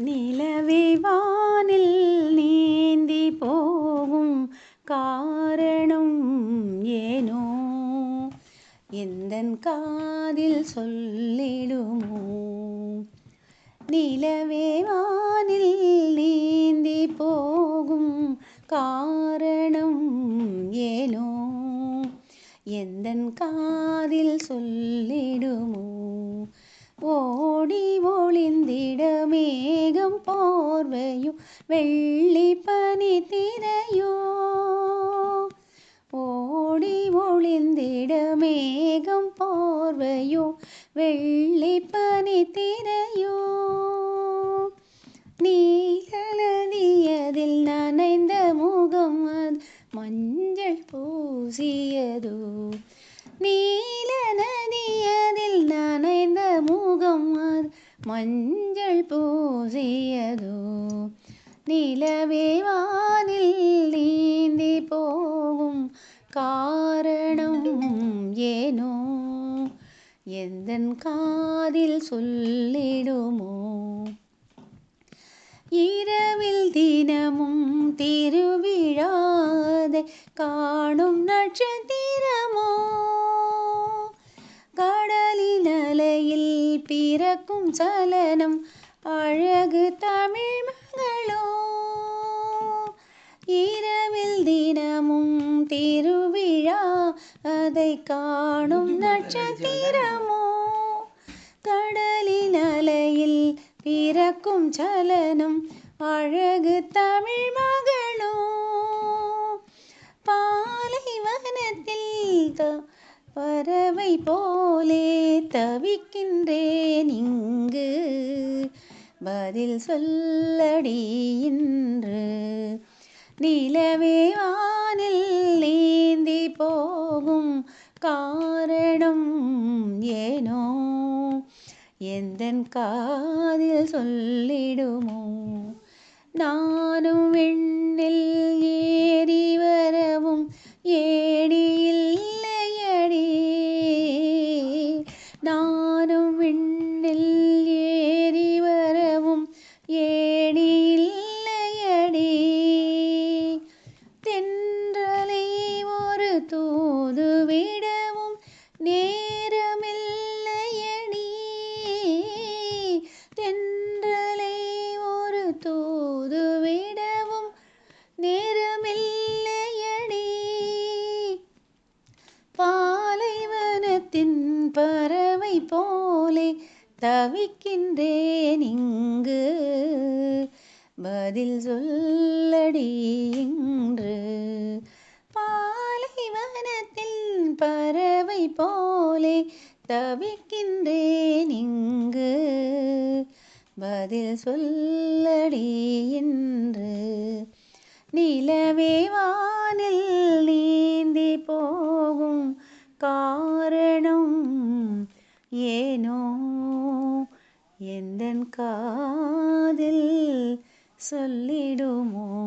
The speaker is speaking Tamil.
நிலவே வானில் நீந்தி போகும் காரணம் ஏனோ? எந்த காதில் சொல்லிடுமோ? நிலவே வானில் நீந்தி போகும் காரணம் ஏனோ? எந்த காதில் சொல்லிடுமோ? ஓடி ஒளிந்திட மேகம் போர்வையோ வெள்ளி பனி திரையோ ஓடி ஒளிந்திட மேகம் போர்வையோ வெள்ளி பனி திரையோ நீலதியதில் நனைந்த முகம் அது மஞ்சள் பூசியதோ. நீ அது மஞ்சள் பூசியதோ நிலவே வானில் நீந்தி போகும் காரணம் ஏனோ எந்தன் காதில் சொல்லிடுமோ. இரவில் தினமும் திருவிழாதை காணும் நட்சத்திரமோ அலையில் பிறக்கும் சலனம் அழகு தமிழ் மகளோ இரவில் தினமும் திருவிழா அதை காணும் நட்சத்திரமோ கடலின் அலையில் பிறக்கும் சலனம் அழகு தமிழ் மகளோ பதில் சொல்லடி இன்று. நிலவே வானில் நீந்தி போகும் காரணம் ஏனோ? எந்த காதில் சொல்லிடுமோ? நான் பறவை போலே தவிக்கின்றேன் இங்கு. பதில் சொல்லடி இன்று. பாலைவனத்தில் பறவை போலே தவிக்கின்றேன் இங்கு. பதில் சொல்லடி என்று நிலவே வானில் நீந்தி போகும் காரணம் ஏனோ? எந்தன் காதில் சொல்லிடுமோ?